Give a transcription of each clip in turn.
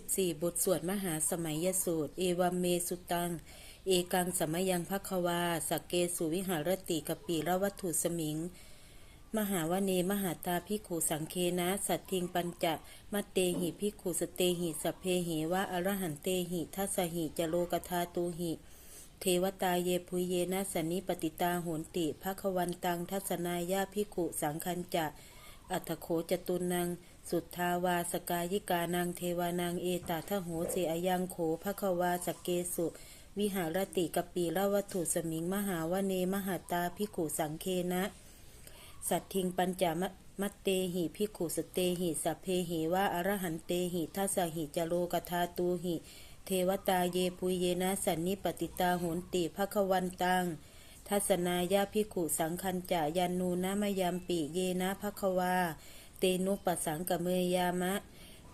14 บทสวดมหาสมัยยสูตร เอวัมเมสุตัง เอกังสมยังภควา สักเกสุวิหารติกปีระวัตถุสมิง มหาวเนมหาตาพิขูสังเคนะ สัตทิงปัญจะมัตเตหิพิขูสเตหิสพเพหิวะอรหันเตหิทัสหิจโลกธาตูหิเทวตาเยพุเยนะสันนิปติตาโหนติภควันตังทัศนายาพิขุสังคัญจะ อัตโขจตุนัง สุทธาวาสกายิกานังเทวานังเอตาทะโหเสอยังโขภควาสกเกสุ วิหารติกปีละวัตถุสมิงมหาวเนมหาตาพิขุสังเคนะ สัตทิงปัญจมมัตเตหิพิขุสเตหิสัพเพหิวะอรหันเตหิทัสสหิจโลกธาตูหิ เทวตาเยปุยเยนะสันนิปติตาโหนติภควันตังทัศนายาพิขุสังคัญจายันนูนะมยามปิเยนะภควา เตนุปสังกเมยามะ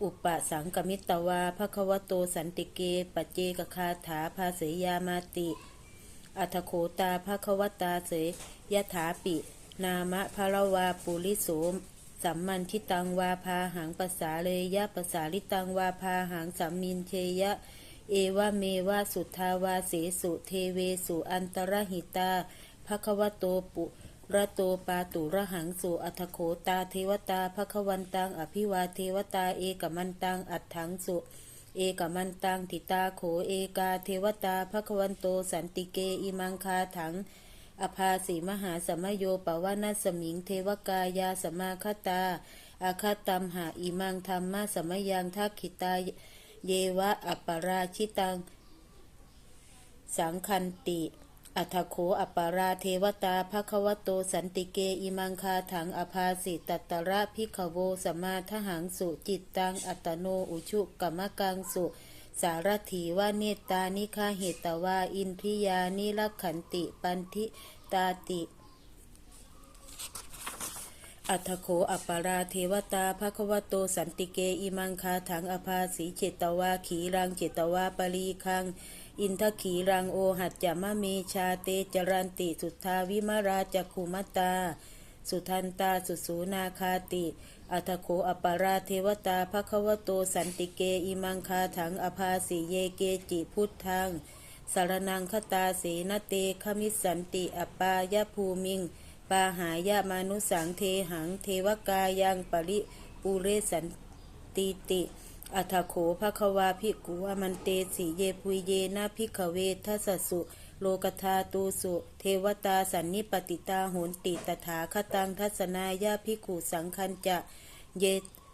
อุปสังกมิตวาภควโตสันติเกปเจกคาถาภาเสยามาติ อัทโขตาภควตาเสยยถาปิ นามะภรวาปุริโสมสัมมันทิตังวาพาหังปสาเลยะปสาลิตังวาพาหังสัมมินเชยะ เอวะเมวะสุทธาวาเสสุเทเวสุอันตรหิตาภควโตปุ ระโตปาตุระหังสุอัทโขตาเทวตาภควันตังอภิวาเทวตาเอกมันตังอัตถังสุ เอกมันตังทิตาโขเอกาเทวตาภควันโตสันติเกอิมังคาถัง อภาสีมหาสมโยปวานาสมิงเทวกายาสมาคตา อาคาตัมหาอิมังธรรมะสมยังทักขิตาเยวะอัปปราชิตัง สังคันติ อัทโขอัปปาราเทวตาภควโตสันติเกอิมังคาถังอภาสิตัตตระพิขโวสมมาทหังสุจิตตังอัตโนอุชุกรรมกังสุ สารถีว่าเนตตานิคาเหตวาอินทิยานิลักขันติปันทิตาติอัทโขอัปปาราเทวตาภควโตสันติเกอิมังคาถังอภาสีเจตวาขีรังเจตวาปรีคัง อินทขีรังโอหัจจามะเมชาเตจรันติสุทธาวิมาราจักขุมตา สุทันตาสุสูนาคาติ อัทโขอปาราเทวตาภควโตสันติเกอิมังคาถังอภาสีเยเกจิพุทธังสารนังคตาเสนเตขมิสันติอปายภูมิง ปาหายามานุสังเทหังเทวกายังปริปุเรสันติติ อัทโขภควาภิกุวามันเตสีเยปุยเยนะภิกขเวทัสสุ โลกธาตูสุ เทวตาสันนิปติตาโหนติตถาคตังทัศนายาภิกขุสังคัญจะเย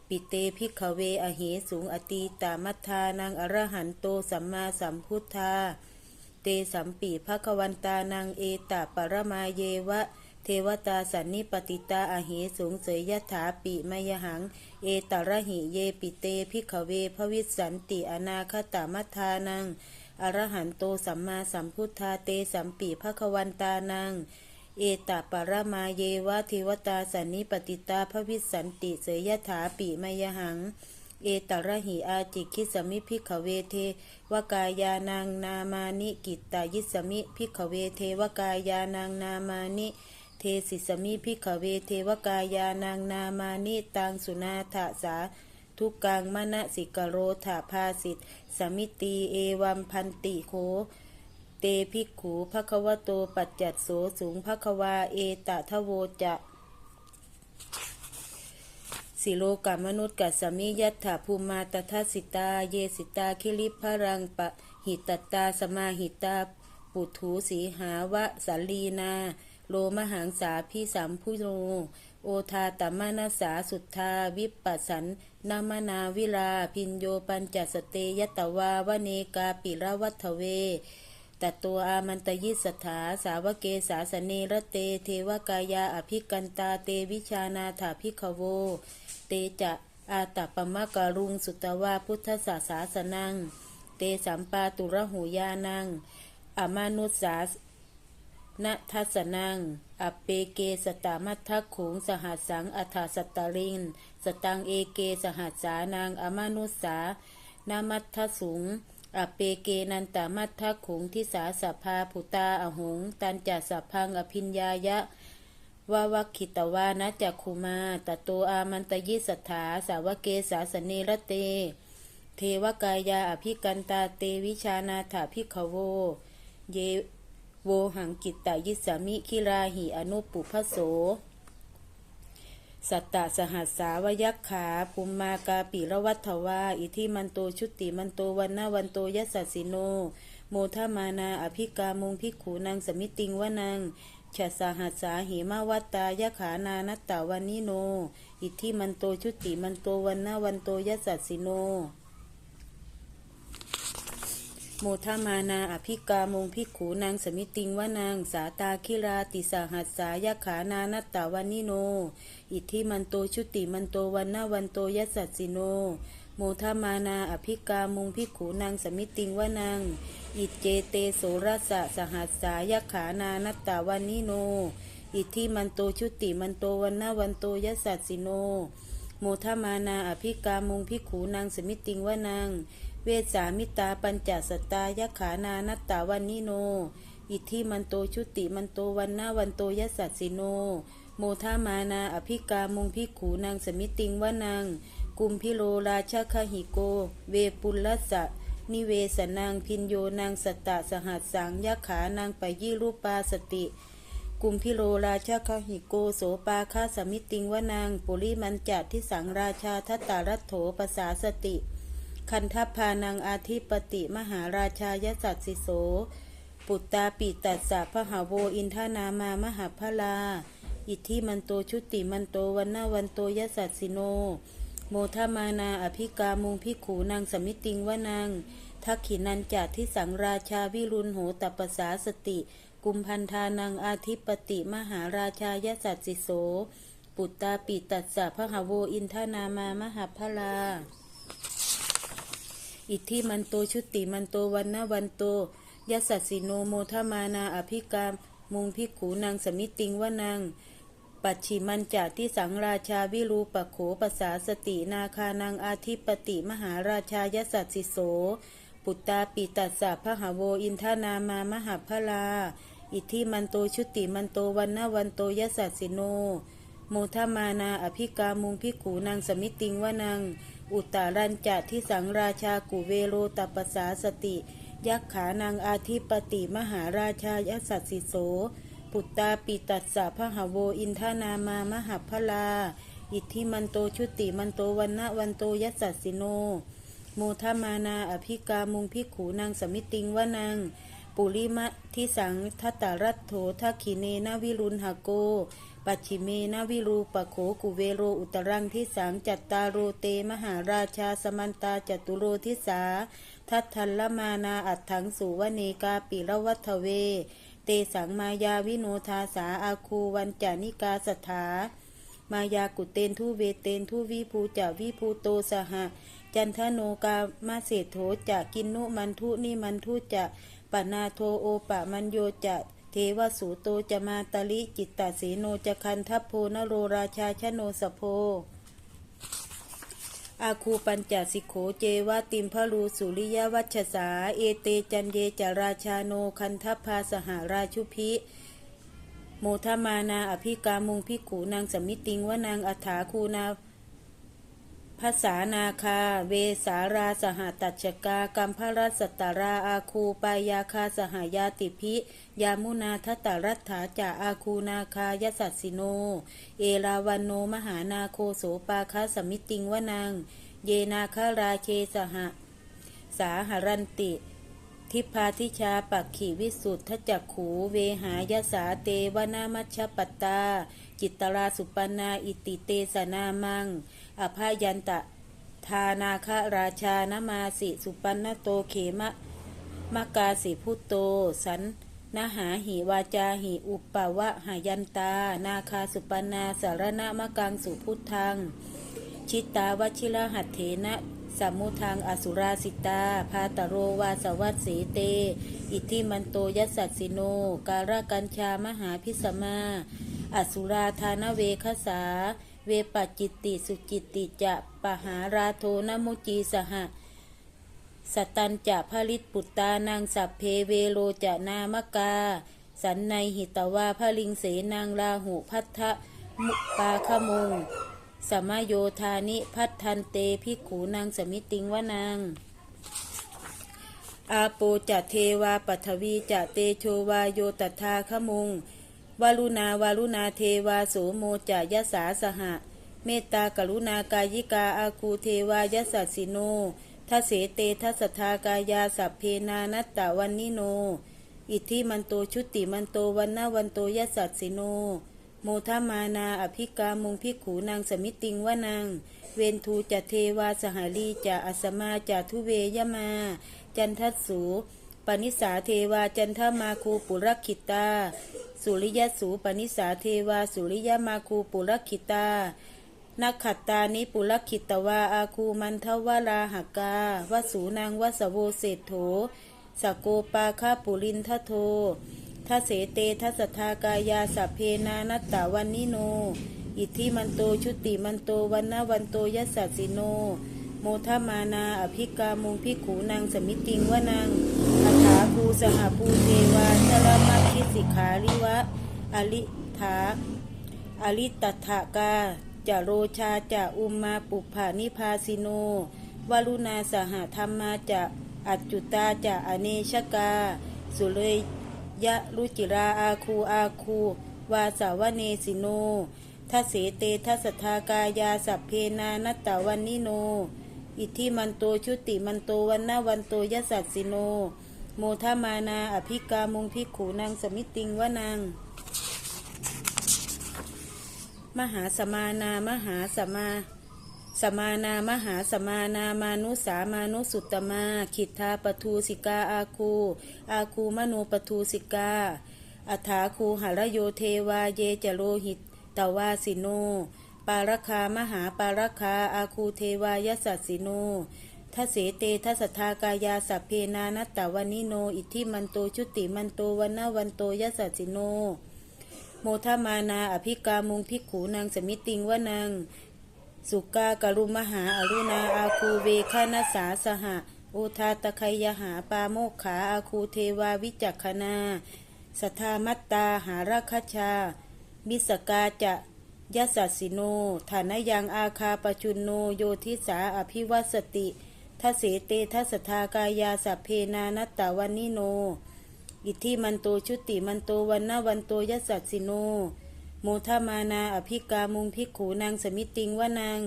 ปิเตภิกขเวอเหสูงอตีตามัทธานังอรหันโตสัมมาสัมพุทธา เตสัมปีภควันตานังเอตาปรมาเยวะ เทวตาสันนิปติตาอาเหสูงเสยยถาปิมยหัง เอตระหิเยปิเตพิขเวภวิสันติอนาคตามัทานัง อรหันโตสัมมาสัมพุทธาเตสัมปีภควันตานัง เอตาปรมาเยวะเทวตาสันนิปติตาภวิสันติเสยยถาปิมยหังเอตระหิอาจิคิสมิพิขเวเทวกายานังนามานิกิตตายิสมิพิขเวเทวกายานังนามานิ เทสิสมิพิขเวเทวกายานังนามานิตังสุนาถาสาทุกกังมณสิกโรธาภาสิทสมิตีเอวัมพันติโค เตภิกขูภควโตปัจจัตโสสูงภควาเอตะทะโวจะสิโลกามนุษย์กัสมิยัตถาภูมาตทัสิตา เยสิตาคิริพรังปะหิตตาสมาหิตา ปุถุสีหาวะสัลีนา โลมหังสาพิสัมพุโรโอทาตมานาสาสุทธาวิปัสสันนามนาวิลาพินโยปัญจสเตยตวาวเนกาปิรวัทเวตัตตัวอามันตยิสถาสาวเกสาสเนระเต เทวกายาอภิกันตาเตวิชานาถาภิขโว เตจะอาตปมะการุงสุตวาพุทธศาสาสนัง เตสัมปาตุระหูยานัง อมานุสา ณทัสนัง อเปเกสตามัททักขุงสหัสสังอัฏฐสตตริง สตังเอเกสหัสสานังอมานุสานามัททสุงอเปเกนันตามัททักขุงทิสาสภาพุตาอหง ตันจัสสพังอภิญญายะวาวัคคิตวานะจักขุมาตโตอามันตยิสัทธาสาวเกสาสเนระเต เทวกายาอภิกันตาเตวิชานาถาภิกขโว เย โวหังกิตตายิสามิคิราหิอนุปุพพโส สัตตะสหัสสาวยักขาภูมมากาปิระวัฏวาอิทิมันโตชุติมันโตวันนาวันโตยัสสสิโน โมทมานาอภิกามุงพิกขูนางสมิติงวนังชะสหัสสาหิมาวัตตายะขานานัตตาวันนิโน อิทิมันโตชุติมันโตวันนาวันโตยัสสสิโน โมทมานาอภิกามงพิขูนางสมิติงวานางสาตาคิราติสหัสสายาขานานัตตาวันนิโน อิทธิมันโตชุติมันโตวันนาวันโตยัสสสิโน โมทมานาอภิกามงพิขูนางสมิติงวานางอิเจเตโสรสสะสหัสสายาขานานัตตาวันนิโน อิทธิมันโตชุติมันโตวันนาวันโตยัสสสิโน โมทมานาอภิกามุงพิขูนางสมิติงวานาง เวสามิตาปัญจสตายขานานัตตาวันนิโน อิทธิมันโตชุติมันโตวันนาวันโตยัสสสิโน โมทามานาอภิกามุงพิขูนางสมิติงวานางกุมพิโลราชคหิโก เวปุลัสะนิเวสนางพินโยนางสตตะสหัสสังยขานางไปยี่รูปาสติ กุมพิโลราชคหิโกโสปาคาสมิติงวานางปุริมันจัดที่สังราชาทัตตารัตโถปสาสติ คันทัพพานังอาทิปติมหาราชายสัตสิโส ปุตตาปิตัสสะพหาโวอินทานามามหาพลา อิทธิมันโตชุติมันโตวันนาวันโตยสัตสิโน โมทมานาอภิกามุงพิขูนางสมิติงวานางทักขินันจัดที่สังราชาวิรุณโหตปสาสติ กุมพันธานังอาทิปติมหาราชายสัตสิโส ปุตตาปิตัสสะพหาโวอินทานามามหาพลา อิทธิมันโตชุติมันโตวันนาวันโตยัสสสิโนโมทมานาอภิกามมุงพิขูนางสมิติงวานางปัจฉิมันจาที่สังราชาวิรูปโขปสาสตินาคานางอาทิปติมหาราชายสัตสิโส ปุตตาปิตัสสะพหาโวอินทานามามหาพลา อิทธิมันโตชุติมันโตวันนาวันโตยัสสสิโน โมทมานาอภิกามุงพิขูนางสมิติงวานาง อุตตารัญจะที่สังราชากุเวโรตปสาสติ ยักขานางอาทิปติมหาราชายสัตสิโส ปุตตาปิตัสสะพหโวอินทานามามหาพลา อิทธิมันโตชุติมันโตวันนะวันโตยัสสสิโน โมทมานาอภิกามุงพิกขูนางสมิติงวานางปุริมะที่สังทัตตารัตโถทักขิเนนาวิรุณหโก ปัจฉิเมนวิรูปโขกุเวโรอุตรังที่สังจัตตาโรเตมหาราชาสมันตาจตุโรทิสา ทัตทัลลมานาอัตถังสุวเนกาปิระวัฏเว เตสังมายาวิโนทาสาอาคูวันจานิกาสถามายากุเตนทุเวเตนทุวิภูจะวิภูโตสหะ จันทโนกามาเศโถจะกินนุมันทุนิมันทุจะปนาโทโอปะมันโยจะ เทวสูโตจะมาตลิจิตตสีโนจะคันทัพโพนโรราชาชโนสโพอาคูปัญจสิโขเจวะติมพรูสุริยวัชสา เอเตจันเยจาราชาโนคันทัพพาสหาราชุพิ โมทมานาอภิกามุงพิกขูนางสมิติงวานางอัฐาคูนา ภาษานาคา เวสาราสหตัชกากัมพรัสตตาราอาคูปายาคาสหายาติพิยามุนาทตารัตถาจาอาคูนาคายสัสสิโน เอราวันโนมหานาโคโสปาคาสมิติงวานัง เยนาคาราเคสหะ สาหรันติ ทิพาทิชาปักขีวิสุทธจักขูเวหายสาเตวนามัชปตา จิตตราสุปนาอิติเตสนามัง อภายันตะทานาคราชานมาสิสุปันนโตเขมะมกาสิพุตโต สันนหาหิวาจาหิอุปปวะหายันตา นาคาสุปนาสารณมกังสุพุทธัง ชิตาวชิระหัตเถนะ สัมมุทังอสุราสิตา พาตโรวาสวัสเสเต อิทธิมันโตยัสสัสสิโน การากัญชามหาพิสมา อสุราธานเวคสา เวปจิตติสุจิตติจะปหาราโทนมุจีสหะสตันจะผลิตปุตตานังสัพเพเวโรจะนามกา สันในหิตวาพลิงเสนางลาหุพัทธมุปาขมุง สมโยธานิพัทธันเตภิกขูนางสมิติงวนังอาโปจะเทวาปัทวีจะเตโชวาโยตถาขมุงวารุณาวารุณาเทวาโสโมจะยสาสหะ เมตตากรุณากายิกาอาคูเทวายสัสสิโนทัเสเตทัสสทากายาสัพเพนานัตตะวันนิโน อิทธิมันโตชุติมันโตวันนาวันโตยสัสสิโน โมทมานาอภิกามุงพิกขูนางสมิติงวานางเวนทูจะเทวาสหาลีจะอัสมาจะทุเวยมา จันทัสสูปนิสาเทวาจันทมาคูปุรคิตา สุริยสูปนิสาเทวาสุริยมาคูปุรคิตานักขัตตานิปุรคิตวาอาคูมันทวราหกาวสูนางวสโวเศรษโถสกโกปาคาปุรินทโท ทัสเสเตทัสทากายาสัพเพนานัตตาวันนิโน อิทธิมันโตชุติมันโตวันนาวันโตยัสสสสิโน โมทมานาอภิกามุงพิกขูนางสมิติงวะนางอัฏฐาภูสหภูเทวาชลมัคิสิขาริวะอลิถาอลิตถากาจะโรชาจะอุมมาปุภานิพาสิโนวารุณาสหธรรมาจะอัจจุตาจะอเนชกา สุเลย ยะรุจิราอาคูอาคู วาสาวเนสิโนทัเสเตทัสสทากายาสัพเพนานัตตาวันนิโน อิทธิมันโตชุติมันโตวันนาวันโตยสัสสิโน โมทามานาอภิกามุงพิกขูนางสมิติงวะนางมหาสมานามหาสมา สมานามหาสมานามานุสามานุสุตตมา ขิทธาปทูสิกาอาคู อาคูมโนปทูสิกาอัฏฐาคูหรโยเทวาเยจโรหิตตวาสิโน ปารคามหาปารคาอาคูเทวายสัสสิโนทเสเตทัสทากายาสัพเพนานัตตวานิโน อิทิมันโตชุติมันโตวันนาวันโตยสัสสิโน โมทมานาอภิกามุงพิกขูนางสมิติงวานาง สุกากรุมหาอรุณาอาคูเวคานสาสหะโอทาตะไคยหาปาโมกขาอาคูเทวาวิจักขนาสัทธามัตตาหาราคชา มิสกาจะยสสสิโน ฐานยังอาคาปจุนโนโยทิสาอภิวัสติทเสเตทัสทากายาสัพเพนานัตตาวันนิโน อิทธิมันโตชุติมันโตวันนาวันโตยสัสิโน โมทมานาอภิกามุงพิกขูนางสมิติงวานาง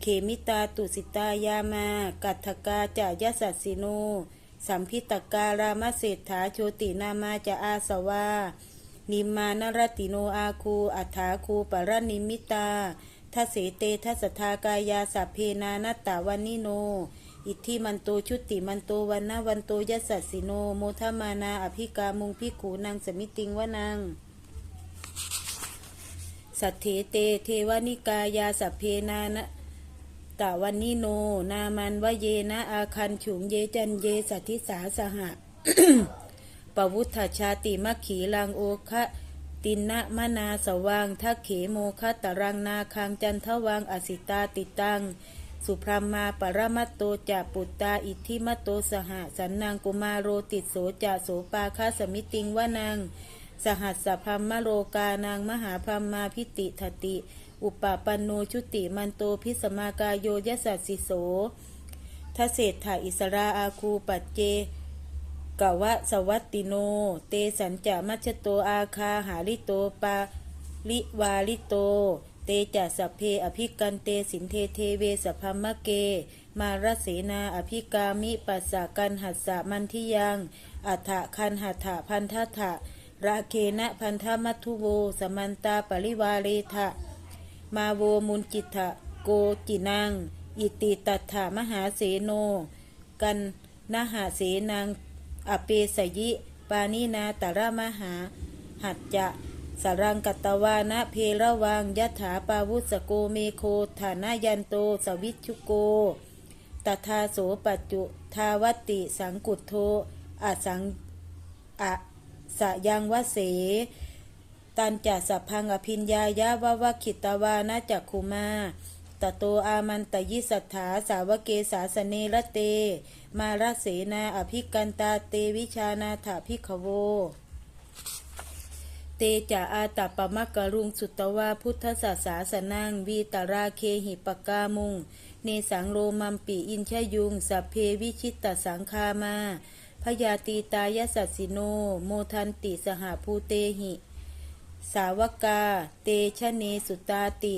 เขมิตาตุสิตายามา กัตถกาจะยสัสสิโน สัมพิตการามเศรษฐาโชตินามาจะอาสวา นิมานรติโนอาคูอัฏฐาคูปรนิมิตาทัเสเตทัสทากายาสัพเพนานัตตาวันนิโน อิทธิมันโตชุติมันโตวันนาวันโตยสัสสิโน โมทมานาอภิกามุงพิกขูนางสมิติงวานาง สัทเถเต เทวานิกายาสัพเพนานะตะวันนิโน นามันวเยนะอาคันฉุงเยจันเยสัทธิสาสหะปวุฒชาติมัคขีลังโอคะตินนะมนาสว่างทักเขโมคะตรังนาคังจันทวังอสิตาติตัง สุพรหมาปรมัตโตจะปุตตาอิทธิมัตโตสหสันนางกุมารโรติโสจะโสปาคาสมิติงวานาง สหัสสะพัมมโรกานางมหาพรหมาพิติทติ อุปปันโนชุติมันโตพิสมากายโยยสัสสิโสทเศรษฐาอิสราอาคูปัจเจกวะสวัตติโน เตสัญจะมัชโตอาคาหาริโตปาลิวาลิโต เตจะสัพเพอภิกันเตสินเทเทเวสพัมมะเก มารเสนาอภิกามิปัสสะกันหัสสะมันทิยังอัฏฐคันหัตถะพันทถะ ระเคนะพันธมัทุโว สมันตาปริวาเรทะ มาโวมุนจิตะโกจินัง อิติตัฏฐามหาเสโน กันนหาเสนังอเปสยิ ปานินาตระมหา หัจจะสรังกตวานะเพระวังยถาปาวุสโกเมโคฐานายันโตสวิชุโกตถาโสปัจจุทาวติสังกุโทอสังอะ สยังวเส ตันจะสัพพังอภินญายะวะวะขิตวานะจักคุมาตโตอามันตยิสัทธาสาวเกสาสเนระเต มาราเสนาอภิกันตาเตวิชานาถาภิขโว เตจะอาตปะมะกะรุงสุตตวาพุทธศาสาสนังวีตราเคหิปกามุง เนสังโรมัมปีอินชยุงสัพเพวิชิตตสังคามา พยาตีตายสัสสิโน โมทันติสหภูเตหิ สาวกา เตชะเนสุตาติ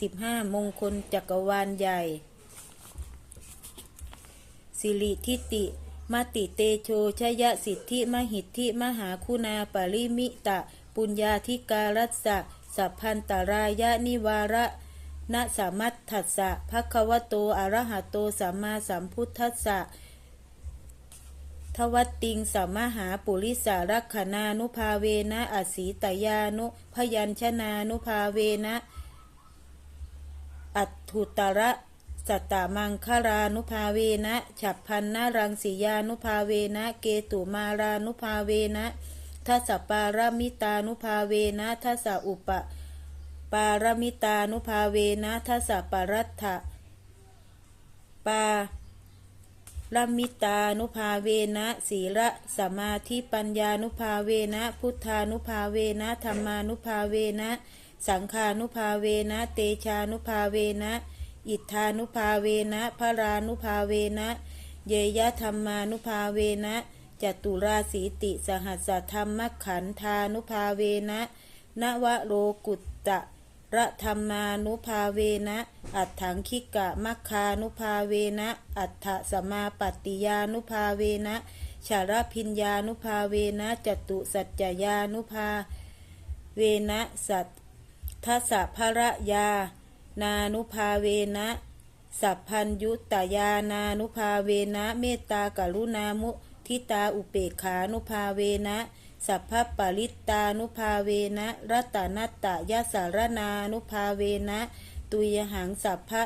สิบห้ามงคลจักรวาลใหญ่ สิริทิติมติเตโชชยสิทธิมหิทธิมหาคุณาปริมิตะ ปุญญาธิการัสสะสัพพันตรายะนิวาระนะสามัตถัสสะภควโต อะระหะโตสัมมาสัมพุทธัสสะ ทวัตติงสัมมหาปุริสารักขณานุภาเวนะอสีตยานุพยัญชนานุภาเวนะ อัตถุตระสัตตมังคารานุภาเวนะฉับพันนารังสียานุภาเวนะ เกตุมารานุภาเวนะทัสปารามิตานุภาเวนะทัสอุปปารมิตานุภาเวนะทัสปรัตถะปา ลัมมิตานุภาเวนะศีระสมาธิปัญญานุภาเวนะ พุทธานุภาเวนะธรรมานุภาเวนะ สังขานุภาเวนะ เตชานุภาเวนะ อิทธานุภาเวนะพระรานุภาเวนะ เยยะธรรมานุภาเวนะจตุราสีติสหัสธรรมขันธานุภาเวนะนวโรกุตตะ ระธรรมานุภาเวนะ อัฏฐังคิกะมัคคานุภาเวนะ อัฏฐสมาปัตติยานุภาเวนะชารพิญญานุภาเวนะจตุสัจจยานุภาเวนะสัททัสสะภระยา นานุภาเวนะ สัพพัญยุตยานานุภาเวนะ เมตตากรุณามุทิตาอุเปกขานุภาเวนะ สัพพปริตตานุภาเวนะรัตนัตตยสารนานุภาเวนะตุยหังสัพพะ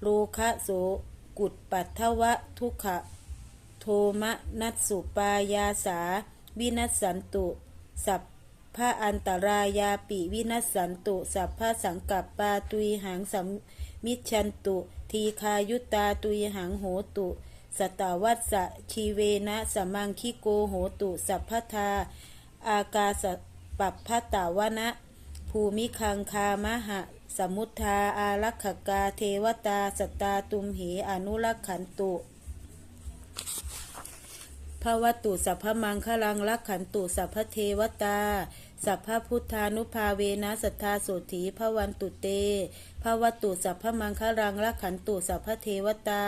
โลคะโสกุตปัทวะทุกขะโทมะนัสสุปายาสา วินัสสันตุ สัพพะอันตรายาปิวินัสสันตุ สัพพะสังกัปปาตุยหังสัมมิชันตุ ทีคายุตตาตุยหังโหตุ สตาวัสสะชีเวนะสมังคิโกโหตุสัพพทา อากาสปัปพตาวนะ ภูมิคังคามหะ สมุทธาอารักขกาเทวตาสตาตุมเหอนุรักขันตุภวตุสัพพมังคลังรักขันตุสัพพเทวตาสัพพพุทธานุภาเวนะสัทธาโสถีภวันตุเตภวตุสัพพมังคลังรักขันตุสัพพเทวตา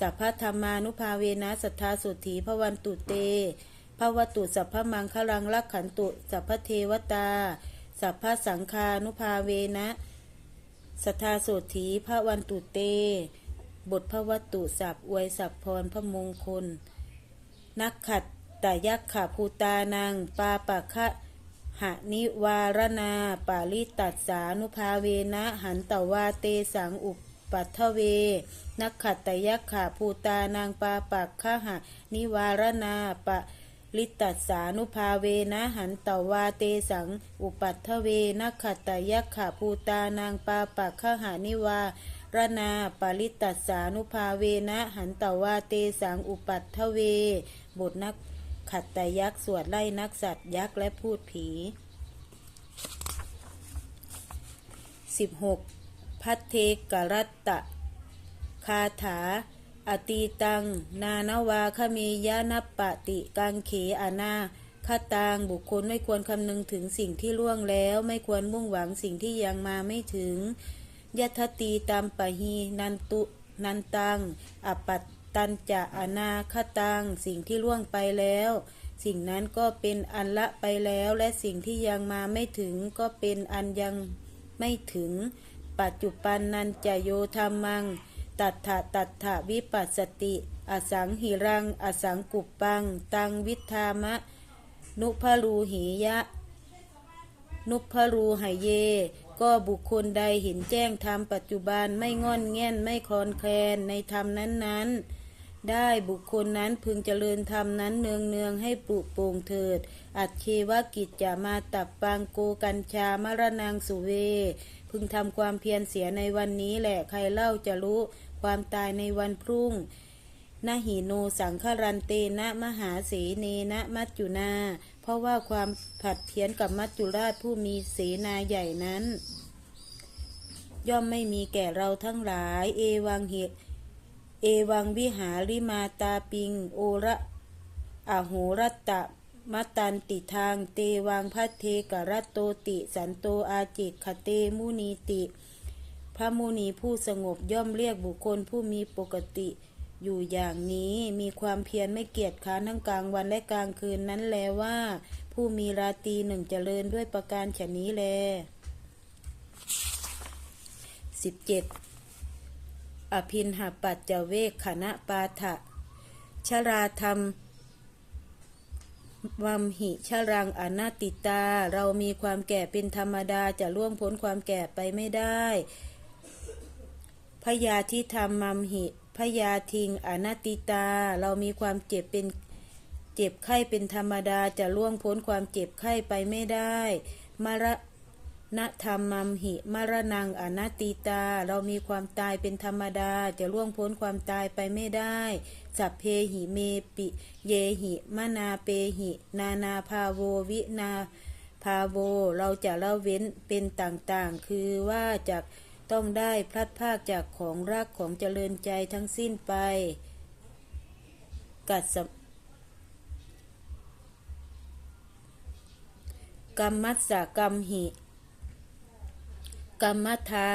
สัพพธรรมานุภาเวนะสัทธาโสถีภวันตุเตภวตุสัพพมังคลังรักขันตุสัพพเทวตา สัพพสังคานุภาเวนะสัทธาโสถีภวันตุเต บทภวตุสัพอวยสัพพรพระมงคล นักขัดแต่ยักขะภูตานังปาปะคะหะนิวารนา ปาลิตัสสานุภาเวนะ หันตวาเตสังอุป ปัทเว นักขัดแตยักขะภูตานังปาปะคะหะนิวารนาปาลิตัสานุภาเวนะหันตวาเตสัง อุปัทเวนักขัดแตยักขะภูตานังปาปะคะหะนิวารนาปาริตัสานุภาเวนะหันตวาเตสังอุปัตถเวบทนักขัดแตยักษ์สวดไล่นักสัตว์ยักษ์และพูดผี 16. พัทเทกรัตตะ คาถา อตีตัง นานาวาคเมยานปะติกังเขอานาคตางบุคคลไม่ควรคำนึงถึงสิ่งที่ล่วงแล้ว ไม่ควรมุ่งหวังสิ่งที่ยังมาไม่ถึงยัตตีตามปะหีนันตุนันตังอปัตตันจะอนาคตังสิ่งที่ล่วงไปแล้ว สิ่งนั้นก็เป็นอันละไปแล้ว และสิ่งที่ยังมาไม่ถึงก็เป็นอันยังไม่ถึง ปัจจุปันนันจะโยธรรมัง ตัทธะตัทธะวิปัสสติ อสังหิรัง อสังกุปปัง ตังวิธามะ นุพรูหิยะ นุพรูหเย ก็บุคคลใดเห็นแจ้งธรรมปัจจุบันไม่งอนแง่นไม่คลอนแคลนในธรรมนั้นๆ ได้บุคคลนั้นพึงเจริญธรรมนั้นเนืองเนืองให้ปลุกโปร่งเถิด อัจเชวกิจจะมาตับปังโกกัญชามรณังสุเว พึงทำความเพียรเสียในวันนี้แหละใครเล่าจะรู้ความตายในวันพรุ่งนาหิโนสังฆรันเตนะมหาเสเนนะมัจจุนา เพราะว่าความผัดเพี้ยนกับมัจจุราชผู้มีเสนาใหญ่นั้น ย่อมไม่มีแก่เราทั้งหลาย เอวังเหตุ เอวังวิหาริมาตาปิง โอระอโหรัตตะมัตตันติทางเตวังพัทเทกรัตโตติสันโตอาจิกขเตมุนีติ พระมุนีผู้สงบย่อมเรียกบุคคลผู้มีปกติอยู่อย่างนี้มีความเพียรไม่เกียจค้านทั้งกลางวันและกลางคืนนั้นแลว่า ผู้มีราตีหนึ่งเจริญด้วยประการฉนี้แลสิบเจ็ด อภินหปัจเจเวกขณะปาถะชราธรรมวัมหิชรังอนาติตา เรามีความแก่เป็นธรรมดาจะล่วงพ้นความแก่ไปไม่ได้พยาธิธรรมมัมหิพยาทิงอนาติตา เรามีความเจ็บเป็นเจ็บไข้เป็นธรรมดาจะล่วงพ้นความเจ็บไข้ไปไม่ได้ มร ณธรรมมัมหิมรณังอนาติตา เรามีความตายเป็นธรรมดา จะล่วงพ้นความตายไปไม่ได้ สัพเพหิเมปิ เยหิมนาเปหิ นานาภาโววินาภาโว เราจะละเว้นเป็นต่างๆ คือว่าจากต้องได้พลัดพรากจากของรักของเจริญใจทั้งสิ้นไป กัดสมกรรมัสสะกรรมหิ กรรมทา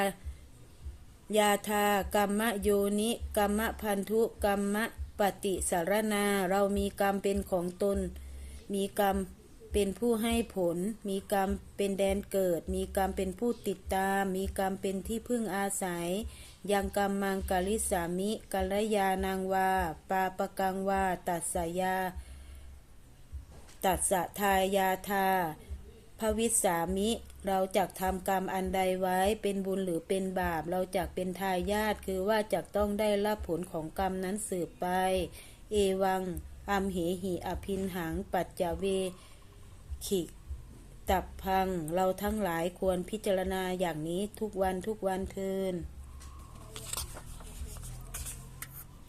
ยาทากรรมโยนิกรรมพันธุกรรมปฏิสารนา เรามีกรรมเป็นของตน มีกรรมเป็นผู้ให้ผล มีกรรมเป็นแดนเกิด มีกรรมเป็นผู้ติดตาม มีกรรมเป็นที่พึ่งอาศัย ยังกรรมมังกลิสามิกัลยานางวา ปาปกังวา ตัสสยา ตัสสะทายาทา พระวิสามิ เราจักทำกรรมอันใดไว้เป็นบุญหรือเป็นบาป เราจักเป็นทายาทคือว่าจักต้องได้รับผลของกรรมนั้นสืบไป เอวัง อัมเหหิอภินหัง ปัจจเวขิตับพัง เราทั้งหลายควรพิจารณาอย่างนี้ทุกวันทุกวันเทิน